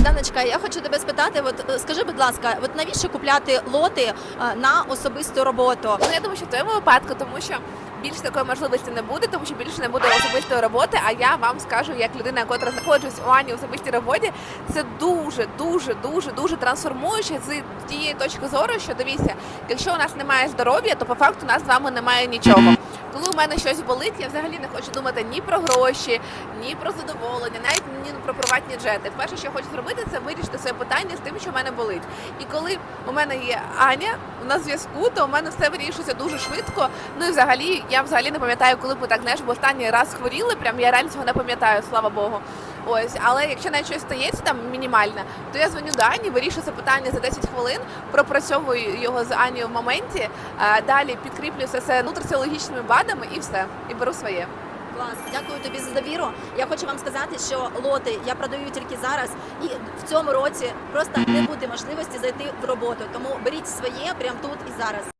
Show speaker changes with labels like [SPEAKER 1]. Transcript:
[SPEAKER 1] Богданочка, я хочу тебе спитати. От е, скажи, будь ласка, от навіщо купляти лоти е, на особисту роботу?
[SPEAKER 2] Ну я думаю, що в твоєму випадку, тому що більше такої можливості не буде, тому що більше не буде особистої роботи. А я вам скажу, як людина, яка знаходжусь у Ані особистій роботі, це дуже, дуже, дуже, дуже трансформуюче з тієї точки зору, що дивіться, якщо у нас немає здоров'я, то по факту у нас з вами немає нічого. Коли у мене щось болить, я взагалі не хочу думати ні про гроші, ні про задоволення, навіть ні про приватні джети. Перше, що я хочу зробити, це вирішити своє питання з тим, що в мене болить. І коли у мене є Аня на зв'язку, то у мене все вирішується дуже швидко. Ну і взагалі, я взагалі не пам'ятаю, коли б так знаєш, бо останній раз хворіли. Прям я реально цього не пам'ятаю, слава Богу. Ось, але якщо навіть щось стається там мінімальне, то я дзвоню до Ані, вирішую це питання за 10 хвилин, пропрацьовую його з Анією в моменті. е, Далі підкріплю все це нутриціологічними БАДами і все, і беру своє.
[SPEAKER 1] Клас, дякую тобі за довіру. Я хочу вам сказати, що лоти я продаю тільки зараз, і в цьому році просто не буде можливості зайти в роботу. Тому беріть своє прямо тут і зараз.